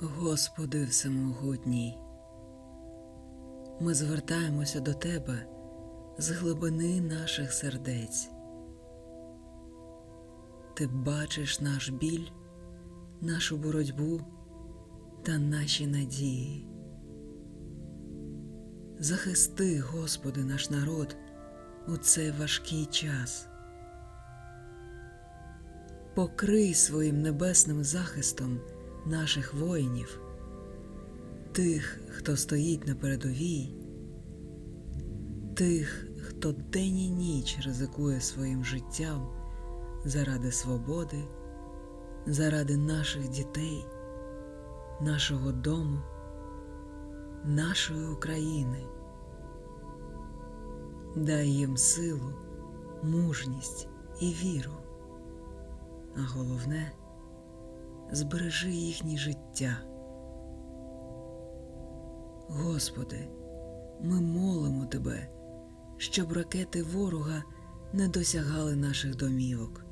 Господи Всемогутній, ми звертаємося до Тебе з глибини наших сердець. Ти бачиш наш біль, нашу боротьбу та наші надії. Захисти, Господи, наш народ у цей важкий час. Покрий своїм небесним захистом наших воїнів, тих, хто стоїть на передовій, тих, хто день і ніч ризикує своїм життям заради свободи, заради наших дітей, нашого дому, нашої України. Дай їм силу, мужність і віру, а головне збережи їхнє життя. Господи, ми молимо Тебе, щоб ракети ворога не досягали наших домівок.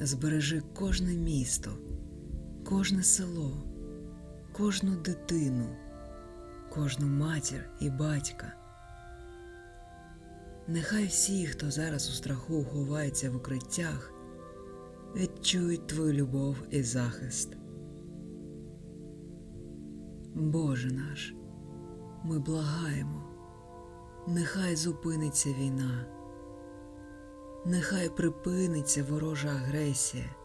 Збережи кожне місто, кожне село, кожну дитину, кожну матір і батька. Нехай всі, хто зараз у страху ховається в укриттях, відчують Твою любов і захист. Боже наш, ми благаємо, нехай зупиниться війна, нехай припиниться ворожа агресія,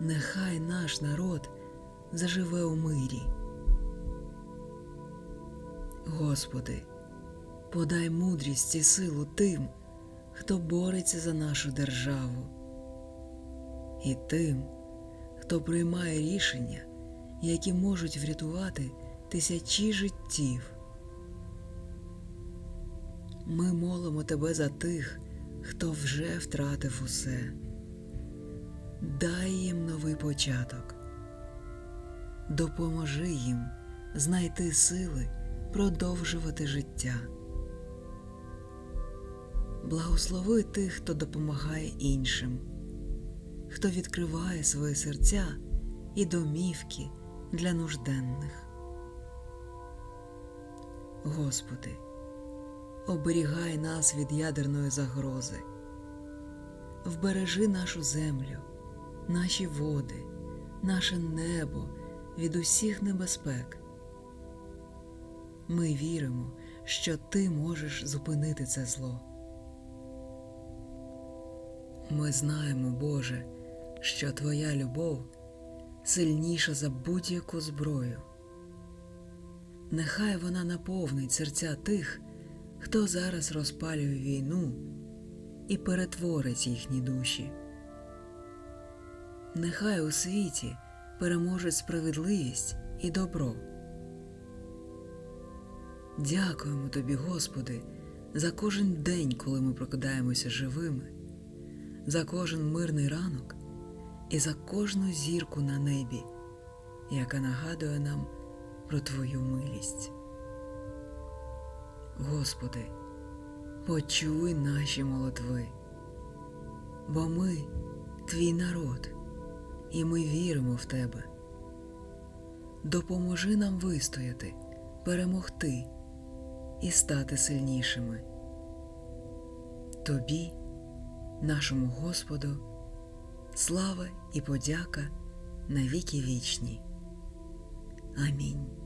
нехай наш народ заживе у мирі. Господи, подай мудрість і силу тим, хто бореться за нашу державу, і тим, хто приймає рішення, які можуть врятувати тисячі життів. Ми молимо Тебе за тих, хто вже втратив усе. Дай їм новий початок. Допоможи їм знайти сили продовжувати життя. Благослови тих, хто допомагає іншим, хто відкриває свої серця і домівки для нужденних. Господи, оберігай нас від ядерної загрози, вбережи нашу землю, наші води, наше небо від усіх небезпек. Ми віримо, що Ти можеш зупинити це зло. Ми знаємо, Боже, що Твоя любов сильніша за будь-яку зброю. Нехай вона наповнить серця тих, хто зараз розпалює війну і перетворить їхні душі. Нехай у світі переможуть справедливість і добро. Дякуємо Тобі, Господи, за кожен день, коли ми прокидаємося живими, за кожен мирний ранок і за кожну зірку на небі, яка нагадує нам про Твою милість. Господи, почуй наші молитви, бо ми Твій народ, і ми віримо в Тебе. Допоможи нам вистояти, перемогти і стати сильнішими. Тобі, нашому Господу, слава і подяка на віки вічні. Амінь.